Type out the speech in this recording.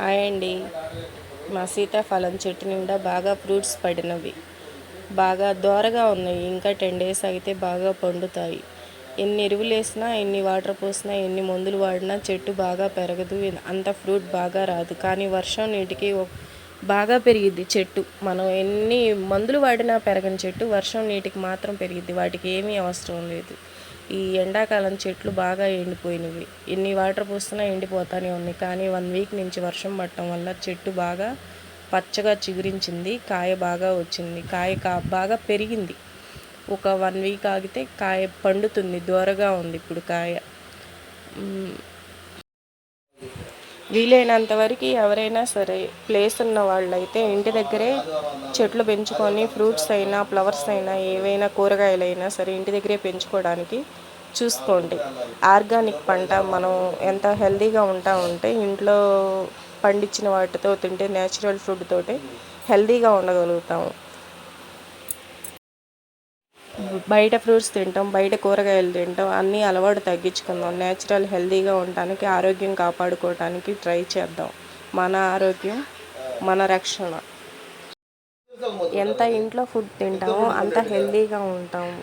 Hi అండి. మా సీతాఫలం చెట్టు నిండా బాగా ఫ్రూట్స్ పడినవి. బాగా దోరగా ఉన్నాయి. ఇంకా టెన్ డేస్ అయితే బాగా పండుతాయి. ఎన్ని ఎరువులు వేసినా ఎన్ని వాటర్ పోసినా ఎన్ని మందులు వాడినా చెట్టు బాగా పెరగదు. అంత ఫ్రూట్ బాగా రాదు. కానీ వర్షం నీటికి బాగా పెరిగిద్ది చెట్టు. మనం ఎన్ని మందులు వాడినా పెరగని చెట్టు వర్షం నీటికి మాత్రం పెరిగిద్ది. వాటికి ఏమీ అవసరం లేదు. ఈ ఎండాకాలం చెట్లు బాగా ఎండిపోయినవి. ఎన్ని వాటర్ పోస్తున్నా ఎండిపోతానే ఉన్నాయి. కానీ వన్ వీక్ నుంచి వర్షం పడటం వల్ల చెట్టు బాగా పచ్చగా చిగురించింది. కాయ బాగా వచ్చింది. కాయ కా బాగా పెరిగింది. ఒక వన్ వీక్ ఆగితే కాయ పండుతుంది. దూరగా ఉంది ఇప్పుడు కాయ. వీలైనంత వరకు ఎవరైనా సరే ప్లేస్ ఉన్న వాళ్ళైతే ఇంటి దగ్గరే చెట్లు పెంచుకొని ఫ్రూట్స్ అయినా ఫ్లవర్స్ అయినా ఏవైనా కూరగాయలైనా సరే ఇంటి దగ్గరే పెంచుకోవడానికి చూసుకోండి. ఆర్గానిక్ పంట మనం ఎంత హెల్తీగా ఉంటా ఉంటే ఇంట్లో పండించిన వాటితో తింటే నేచురల్ ఫుడ్ తోటే హెల్తీగా ఉండగలుగుతాము. బయట ఫ్రూట్స్ తింటాం బయట కూరగాయలు తింటాం అన్నీ అలవాటు తగ్గించుకుందాం. నేచురల్ హెల్తీగా ఉండటానికి ఆరోగ్యం కాపాడుకోవడానికి ట్రై చేద్దాం. మన ఆరోగ్యం మన రక్షణ. ఎంత ఇంట్లో ఫుడ్ తింటామో అంత హెల్తీగా ఉంటాము